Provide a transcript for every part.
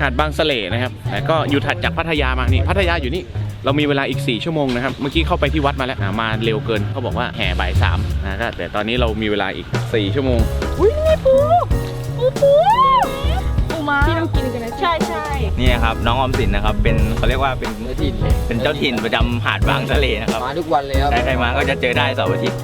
หาดบางสะเลนะครับแต่ก็อยู่ถัดจากพัทยามานี่พัทยาอยู่นี่เรามีเวลาอีก 4 ชั่วโมงนะครับ เมื่อกี้เข้าไปที่วัดมาแล้วอ่ามาเร็วเกินเขาบอกว่าแห่บ่ายสามนะก็แต่ตอนนี้เรามีเวลาอีก 4 ชั่วโมงอุ้ยนี่ปูปูปูปูมาที่เรากินกันนะใช่ใช่นี่ครับน้องออมสินนะครับเป็นเขาเรียกว่าเป็นเนื้อถิ่นเลยเป็นเจ้าถิ่นประจำหาดบางทะเลนะครับมาทุกวันเลยครับใครๆมาก็จะเจอได้เสาร์อาทิตย์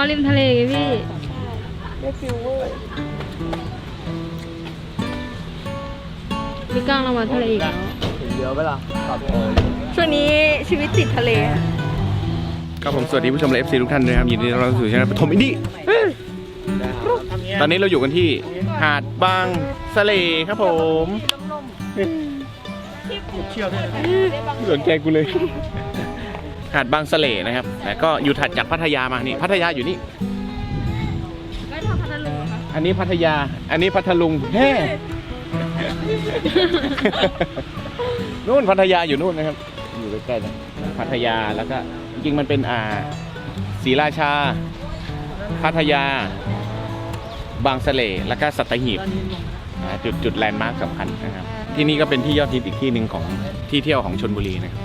นาะริมทะเลไงพี่ได้ฟิวเวอร์พี่ก้างเรามาทะเลอีกแล้วเดี๋ยวไปละครับช่วงนี้ชีวิตติดทะเลครับผมสวัสดีผู้ชมและ FC ทุกท่านด้วยครับยินดีต้อนรับสู่ช่องปฐมอินดี้ตอนนี้เราอยู่กันที่หาดบางสะเลครับผมสนใจกูเลย หาดบางสะเลนะครับแต่ก็อยู่ถัดจากพัทยามานี่พัทยาอยู่นี่ไม่ทำพัทลุงเหรอคะอันนี้พัทยา อันนี้พัทลุงแฮ่ นู่นพัทยาอยู่นู่นนะครับ อยู่ใกล้ๆนะพัทยาแล้วก็จริงๆมันเป็นอ่าศรีราชา พัทยา บางสะเลแล้วก็สัตหีบอ่าจุดจุดแลนด์มาร์คสำคัญนะครับ ที่นี่ก็เป็นที่ยอดฮิตอีกที่หนึ่งของที่เที่ยวของชนบุรีนะครับ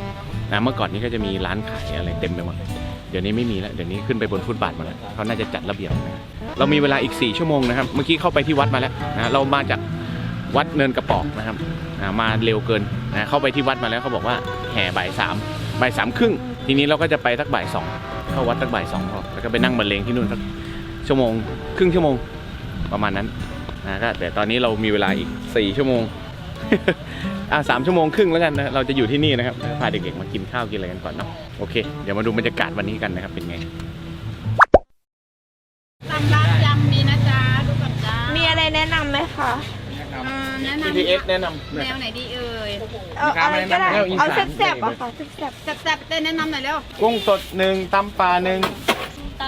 นะเมื่อก่อนนี้ก็จะมีร้านขายอะไรเต็มไปหมดเลยเดี๋ยวนี้ไม่มีแล้วเดี๋ยวนี้ขึ้นไปบนฟุตบาทหมดแล้วเขาน่าจะจัดระเบียบนะครับเรามีเวลาอีก 4 ชั่วโมงนะครับเมื่อกี้เข้าไปที่วัดมาแล้วนะเรามาจากวัดเนินกระปอกนะครับมาเร็วเกินนะเข้าไปที่วัดมาแล้วเขาบอกว่าแห่บ่ายสามบ่ายสามครึ่งทีนี้เราก็จะไปสักบ่ายสองเข้าวัดสักบ่ายสองพอแล้วก็ไปนั่งบรรเลงที่นู่นสักชั่วโมง ครึ่งชั่วโมงประมาณนั้นนะก็แต่ตอนนี้เรามีเวลาอีก 4 ชั่วโมง อ่าสามชั่วโมงครึ่งแล้วกันนะเราจะอยู่ที่นี่นะครับพาเด็กๆมากินข้าวกินอะไรกันก่อนเนาะโอเค เดี๋ยวมาดูบรรยากาศวันนี้กันนะครับเป็นไงตำร้านยำมีนะจ๊ะดูก่อนจ้ามีอะไรแนะนำไหมคะอ่าแนะน PTS แนะนำำแนวไหนดีเอ่ยเอาอะไรก็ได้แนวอีสานเอาแซ่บๆอะค่ะแซ่บแซ่บๆเต้นแนะนำหน่อยเร็ว กุ้งสดหนึ่งตำปลาหนึ่ง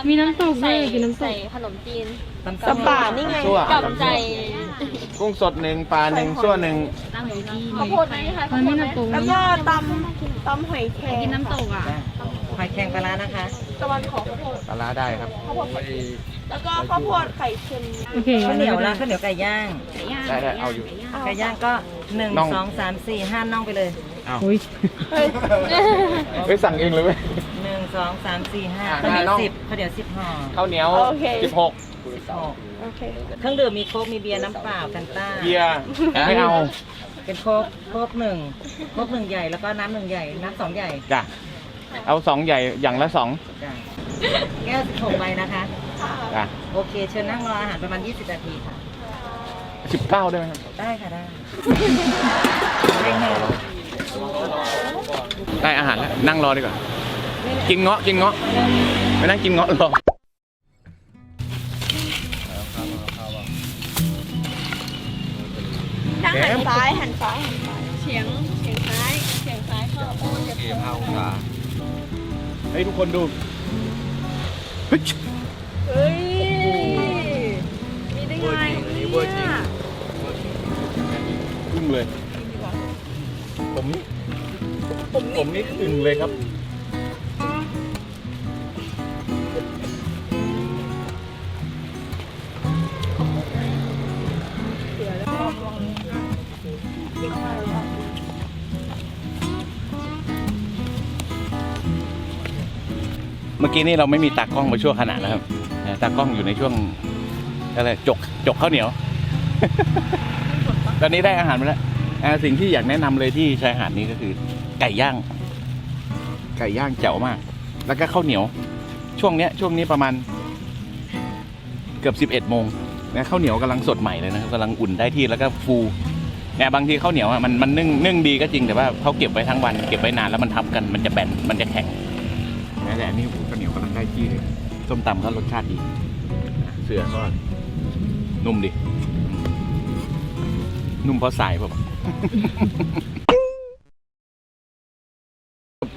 มีน้ำตกด้วยกินน้ำตใส่กขนมจีนๆสปานี่ไงซั่วกับใจกุ้งสดหนึ่งปลาหนึ่งซั่วหนึ่งข้าวโพดไหมคะมันไม่น้ำตกแล้วนะก็ตำตำหอยแครงกินน้ำตกอะหอยแครงปลาร้านะคะ ตะวันของข้าวโพดปลาร้าได้ครับ แล้วก็ข้าวโพดไข่เค็มโอเคข้าวเหนียวนะข้าวเหนียวไก่ย่าง ได้ได้เอาอยู่ ไก่ย่างก็หนึ่งน่อง สองสามสี่ห้าน่องไปเลยอุ้ย เฮ้ยสั่งเองเลยไหมหนึ่ง สองสามสี่ห้าอ่าข้าวเหนียวน่อง สิบข้าวเหนียวสิบห่อข้าวเหนียวสิบหกสิบหกโอเค เครื่องดื่มมีโค้กมีเบียร์น้ำเปล่าแฟนต้า เบียร์ไม่เอาเป็นโค้กโค้กหนึ่งโค้กหนึ่งใหญ่แล้วก็น้ำหนึ่งใหญ่น้ำสองใหญ่จ้ะเอาสองใหญ่อย่างละสองจ้ะแก้วสิบหกใบนะคะ จ้ะโอเค เชิญนั่งรออาหารประมาณ 20 นาทีค่ะ สิบเก้าได้ไหมครับได้ค่ะ ได้เร่งให้ได้อาหารแล้วนั่งรอดีกว่า กินเงาะกินเงาะไปนั่งกินเงาะรอทั้งหันซ้ายหันซ้ายหันซ้ายเฉียงเฉียงซ้ายเฉียงซ้ายเข้าโอ้จะให้ทุกคนดูเฮ้ยเฮ้ยมีได้ไงเนี่ยอึ้งเลย ผมผมผมนี่อึ้งเลยครับ กี้นี่เราไม่มีตากล้องมาช่วงขณะนะครับนะตากล้องอยู่ในช่วงอะไรจกจกข้าวเหนียว ตอนนี้ได้อาหารมาแล้วอ่าสิ่งที่อยากแนะนำเลยที่ชายหาดนี้ก็คือ ไก่ย่าง ไก่ย่างเจ๋วมาก แล้วก็ข้าวเหนียว ช่วงเนี้ย ช่วงนี้ประมาณ เกือบสิบเอ็ดโมงนะข้าวเหนียวกำลังสดใหม่เลยนะครับกำลังอุ่นได้ที่แล้วก็ฟูเนี่ยบางทีข้าวเหนียวอะมันมันนึ่งนึ่งดีก็จริงแต่ว่าเขาเก็บไว้ทั้งวัน เก็บไว้นานแล้วมันทับกันมันจะแบนมันจะแข็งนะแต่อัน นี่ข้าวเหนียวกำลังได้ที่เลยส้มตำก็รสชาติดี เสือก็นุ่มดีนุ่มเพราะสายเปล่า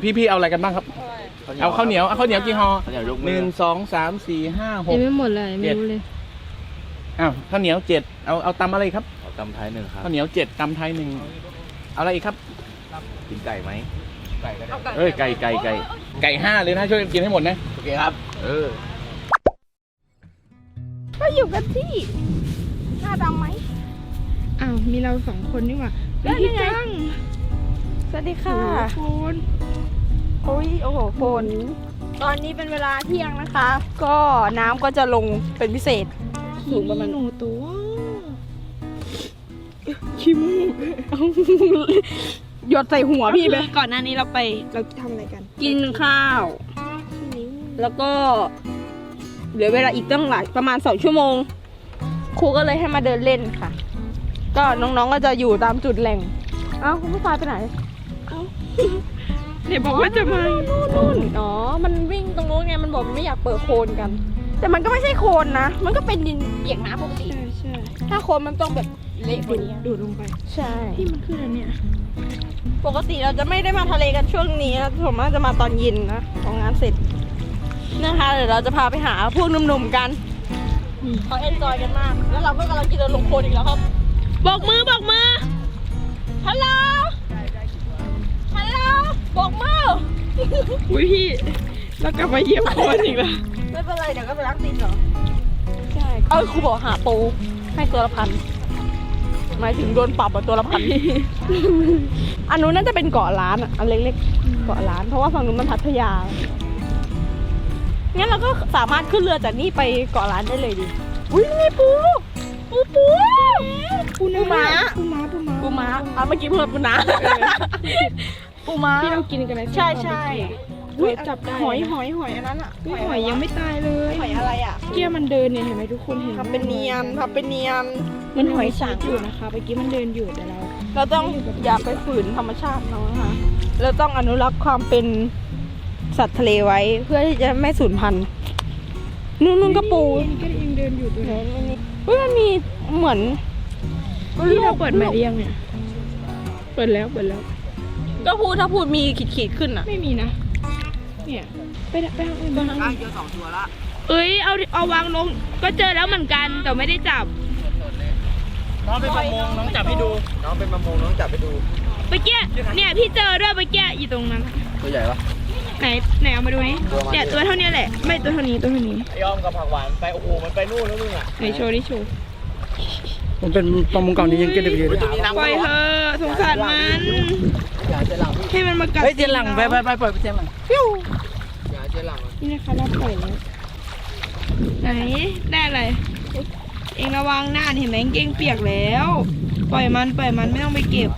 พี่พี่ๆเอาอะไรกันบ้างครับ เอาข้าวเหนียว เอาข้าวเหนียวกี่ห่อข้าวเหนียวยกหมือนึ่งสองสามสี่ห้าหยักงไม่หมดเลยไม่รู้เลย อ้าวข้าวเหนียวเจ็ดเอาเอาตำอะไรครับตตำไทยหนึ่งครับข้าวเหนียวเจ็ดตำไทยหนึ่งเอาอะไรอีกครับ กินไก่ไหมไก่ก็ได้ เอ้ยไก่ไก่ไก่ไก่ห้าเลยนะช่วยกันกินให้หมดนะโอ เคครับ เออ ก็อยู่กันที่หน้าดำไหม อ้าวมีเราสองคนนี่หว่าได้พี่ไงจัง สวัสดีค่ะโฟนโอ้ยโอ้โหฝนตอนนี้เป็นเวลาเที่ยงนะคะ ก็น้ำก็จะลงเป็นพิเศษ สูงประมาณ หนูตัวขี้มูกหยดใส่หัวพี่ไปก่อนหน้านี้เราไปเราทำอะไรกัน กินข้าว แล้วก็เหลือเวลาอีกตั้งหลายประมาณสองชั่วโมง ครูก็เลยให้มาเดินเล่นค่ะ ก็น้องๆก็จะอยู่ตามจุดแหล่ง เอ้าคุณผู้ชายไปไหนเดี๋ยวบอกว่าจะมานู่นอ๋อ มันวิ่งตรงนู้นไง มันบอกมันไม่อยากเปิดโคลนกัน แต่มันก็ไม่ใช่โคลนนะ มันก็เป็นดินเปียกน้ำปกติ ใช่ใช่ถ้าโคลนมันต้องแบบเละกว่านี้ดูดลงไป ใช่ ที่มันขึ้นอันเนี้ย ปกติเราจะไม่ได้มาทะเลกันช่วงนี้นะผมว่าจะมาตอนเย็นนะของงานเสร็จ นะคะ เดี๋ยวเราจะพาไปหาพวกหนุ่มๆกันเขาเอนจอยกันมาก แล้วเราก็กำลังกินเดินลงโคลนอีกแล้วครับ บอกมือบอกมือฮัลโหลฮัลโหลบอกมืออุ้ยพี่เรากลับมาเหยียบโคนอีกแล้ว ไม่เป็นไรเดี๋ยวก็ไปล้างตีนเหรอ ใช่เออครูบอกหาปูให้ตัวละพันหมายถึงโดนปรับอะตัวละพันอันนู้นน่าจะเป็นเกาะล้านอะอันเล็กๆเกาะล้าน เพราะว่าฝั่งนู้นมันพัทยา งั้นเราก็สามารถขึ้นเรือจากนี่ไปเกาะล้านได้เลยดิ อุ้ยนี่ปู ปูปูปูปูม้าปูม้าปูม้าปูม้าอะเมื่อกี้เพิ่มปูนาปูม้าที่เรากินกันในใช่ใช่อุ้ยจับได้หอยหอยหอยอันนั้นอะอุ๊ยหอยยังไม่ตายเลยหอยอะไรอะเกี้ยมันเดินเนี่ยเห็นไหมทุกคนเห็นไหมทำเป็นเนียนทำเป็นเนียนมันหอยสังอยู่นะคะเมื่อกี้มันเดินอยู่แต่เรา เราต้องอย่าไปฝืนธรรมชาติเขานะคะเราต้องอนุรักษ์ความเป็น สัตว์ทะเลไว้เพื่อที่จะไม่สูญพันธุ์นู่นนู่นก็ปูนี่ก็ยังเดินอยู่ตัวเห็นี้นไหมนี่เฮ้ยมันมีเหมือนพี่เราเปิดใหม่หรือยังเนี่ยเปิดแล้วเปิดแล้ว ก็พูดถ้าพูดมีขีดขีดๆขึ้นอะ ไม่มีนะ เนี่ยไปไปทางอื่นไปทางอื่นเจอสองตัวละเอ้ยเอาเอาวางลงก็เจอแล้วเหมือนกันแต่ไม่ได้จับน้องเป็นประมงน้องจับให้ดูน้องเป็นประมงน้องจับให้ดูเมื่อกี้เนี่ยพี่เจอด้วยเมื่อกี้อยู่ตรงนั้นตัวใหญ่ปะ ไหนไหนเอามาดูนี่เนี่ยตัวเท่านี้แหละ ไม่ตัวเท่านี้ตัวเท่านี้ไอยอมกับผักหวานไปโอ้โหมันไปนู่นแล้วมึงอะไหนโชว์นี่โชว์มันเป็นประมงเก่านี้ยังเก็บได้อยู่ตัวนี้น้ำปล่อยเธอะสงสารมันให้มันมากัดเฮ้ยเจนหลังไปไปไปปล่อยไปเจนหลังนี่นะคะเราปล่อยแล้วไหนได้อะไรเองระวังหน้าเห็นไหมกางเกงเปียกแล้ว ปล่อยมันปล่อยมันไม่ต้องไปเก็บ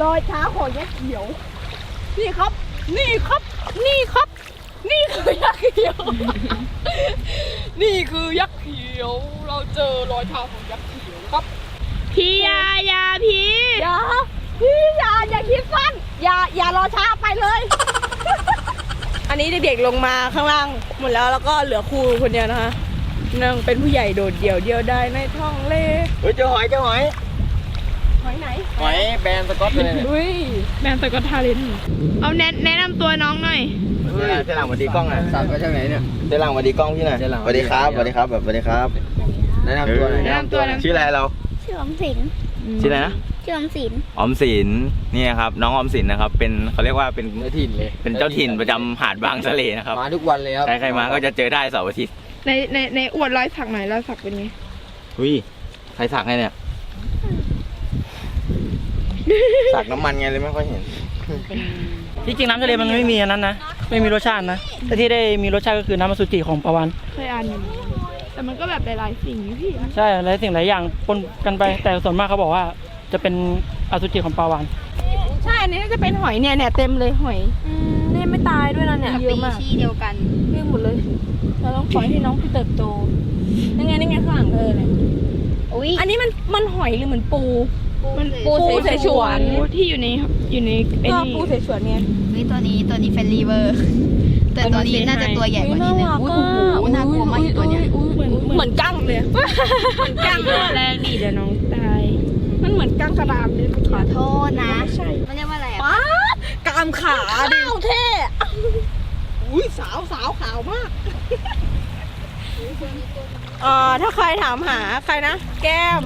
รอยเท้าของยักษ์เขียวนี่ครับ นี่ครับ นี่ครับ นี่คือยักษ์เขียว นี่คือยักษ์เขียว เราเจอรอยเท้าของยักษ์เขียวครับ พี่ยายาพี่อย่าพี่อย่าอย่าคิดสั้นอย่าอย่ารอช้าไปเลย อันนี้เด็กๆลงมาข้างล่างหมดแล้วแล้วก็เหลือครูคนเดียวนะคะนั่งเป็นผู้ใหญ่โดดเดี่ยวเดียวได้ในท้องเลเฮ้ยเจอหอยเจอหอย หอยไหนหอยแบรนด์สก๊อตเลยเนี่ยอุ้ยแมนสกอตทาเลนเอาแนะแนะนำตัวน้องหน่อยเจ๊หลังสวัสดีกล้องอะสัตว์ไปทางไหนเนี่ยเจ๊หลังสวัสดีกล้องพี่หน่อยเจ๊หลังสวัสดีครับสวัสดีครับแบบสวัสดีครับแนะนำตัวหน่อยแนะนำตัวหน่อยชื่ออะไรเราชื่ออมสินชื่ออะไรนะชื่ออมสินออมสินนี่ครับน้องออมสินนะครับ เป็นเขาเรียกว่าเป็นเนื้อถิ่นเลยเป็นเจ้าถิ่นประจำหาดบางทะเลนะครับมาทุกวันเลยครับใครๆมาก็จะเจอได้เสาร์อาทิตย์ในในในอวดรอยสักหน่อยรอยสักเป็นไงอุ้ยใครสักให้เนี่ย สักน้ำมันไงเลยไม่ค่อยเห็น ที่จริงน้ำทะเลมันไม่มีอันนั้นนะ ไม่มีรสชาตินะ แต่ที่ได้มีรสชาติก็คือน้ำมัสุจิของปลาวานเคยอ่านอยู่แต่มันก็แบบหลายๆสิ่งอยู่พี่ใช่หลายสิ่งหลายอย่างปนกันไปแต่ส่วนมากเขาบอกว่า จะเป็นอสุจิของปลาวานใช่อันนี้น่าจะเป็นหอยเนี่ยเนี่ยเต็มเลยหอยเนี่ยไม่ตายด้วยนะเนี่ยเยอะมากที่เดียวกันเยอะหมดเลย เราต้องปล่อยให้น้องเติบโตยังไงยังไงข้างหลังเธอเลยอุ้ยอันนี้มันมันหอยหรือเหมือนปู มันปูเสฉวนที่อยู่ในอยู่ในไอ้ก็นี่ปูเสฉวนไงเฮ้ยตัวนี้ตัวนี้เฟรนลีเวอร์ แต่ตัวนี้น่าจะตัวใหญ่กว่านี้เลยอุ้ยโอ้โหน่ากลัวมากอยู่ตัวเนี้ยเหมือนเหมือนกั้งเลยเหมือนกั้งตัวแรกนี่เดี๋ยวน้องตาย มันเหมือนกั้งกระดามเลยขอโทษนะมันเรียกว่าอะไรอะป๊าดกามขาดิข้าวเท่อุ้ยสาวสาวขาวมากเอ่อถ้าใครถามหาใครนะ แก้ม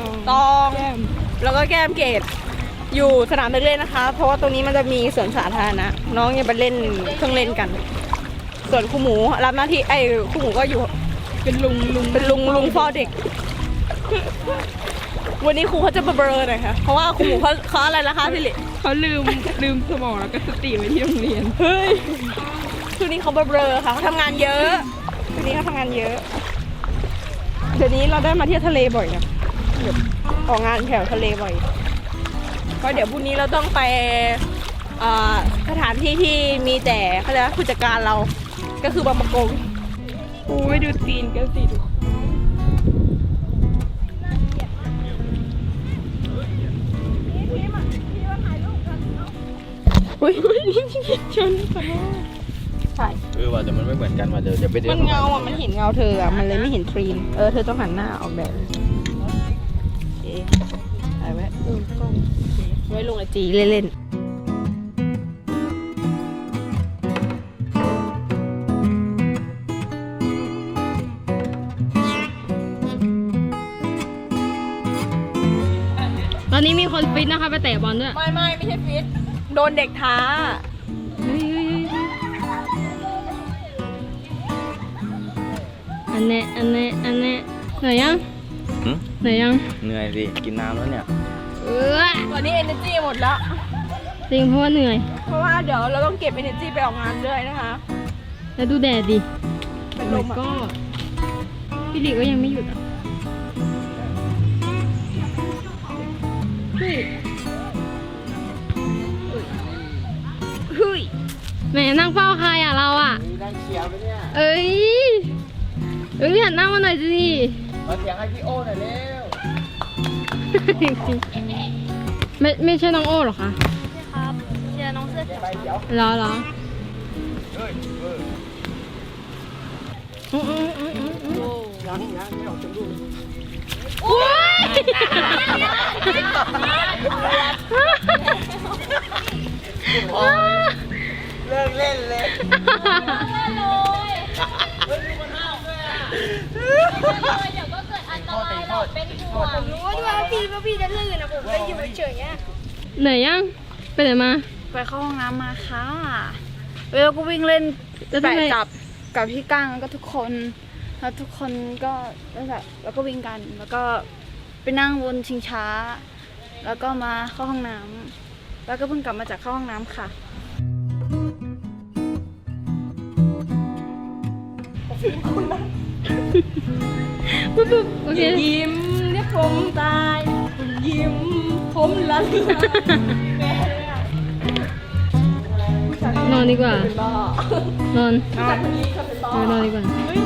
ตอง แล้วก็แก้มเกตอยู่สนามเด็กเล่นนะคะ เพราะว่าตรงนี้มันจะมีสวนสาธารณะน้องอย่าไปเล่นเครื่องเล่นกัน ส่วนครูหมูรับหน้าที่ไอ้ครูหมูก็อยู่เป็นลุงลุงเป็นลุงลุงเฝ้าเด็ก วันนี้ครูเขาจะเบลอๆหน่อยค่ะเพราะว่าครูหมูเขาเขาอะไรนะคะพี่ลิเขาลืมลืมสมองแล้วก็สติไว้ที่โรงเรียนเฮ้ยช่วงนี้เขาเบลอๆค่ะเขาทำงานเยอะช่วงนี้เขาทำงานเยอะเดี๋ยวนี้เราได้มาเที่ยวทะเลบ่อยนะแบบ ออกงานแถวทะเลบ่อยก็เดี๋ยวพรุ่งนี้เราต้องไปเอ่อสถานที่ที่มีแต่เขาเรียกว่าผู้จัดการเราก็คือบางประกงโอ้ยดูตีนกันสิดูอุ้ยชนขอโทษใช่เออว่าแต่มันไม่เหมือนกันว่าเดี๋ยวจะไปเดินมันเงาอะมันเห็นเงาเธออะมันเลยไม่เห็นทรีนเออเธอต้องหันหน้าออกแบบ จีเล่นๆตอนนี้มีคนฟิตนะคะไปเตะบอลด้วยไม่ไม่ไม่ใช่ฟิตโดนเด็กท้า อันเนี้ยอันเนี้ยอันเนี้ยเหนื่อยยังหึเหนื่อยยัง เหนื่อยสิ กินน้ำแล้วเนี่ย เออตอนนี้ energy หมดแล้ว จริงเพราะว่าเหนื่อย เพราะว่าเดี๋ยวเราต้องเก็บ energy ไปออกงานด้วยนะคะ แล้วดูแดดดิเป็นลมอะก็พี่หลีก็ยังไม่หยุดอะเฮ้ยแหมนั่งเฝ้าใครอะเราอะนั่งเชียร์ไปเนี่ยเอ้ย เอ้ยหันหน้ามาหน่อยสิมาเสียงให้พี่โอ้หน่อยเร็ว ไม่ไม่ใช่น้องโอ้หรอคะครับเชียร์น้องเสื้อเขียวไปเดี๋ยวเหรอเหรอเฮ้ยเอออืมอืมอืมอืมอืมยังยังไม่ออกจากลูกโอ้ยเลิกเล่นเลย รู้ว่าพี่ว่าพี่จะลื่นนะผมก็อยู่เฉยๆเหนื่อยยัง ไปไหนมา ไปเข้าห้องน้ำมาค่ะแล้วก็วิ่งเล่นแล้วทำไม แปะจับกับพี่ก้างแล้วก็ทุกคน แล้วทุกคนก็นั่นแหละแล้วก็วิ่งกันแล้วก็ไปนั่งบนชิงช้า แล้วก็มาเข้าห้องน้ำแล้วก็เพิ่งกลับมาจากเข้าห้องน้ำค่ะ ปุ๊บปุ๊บโอเคยิ้มเรียกผมตายคุณยิ้มผมละลายแม่เลยอะนอนดีกว่าบ้านอน จากคนนี้เขาเป็นบ้าเออนอนดีกว่า เฮ้ย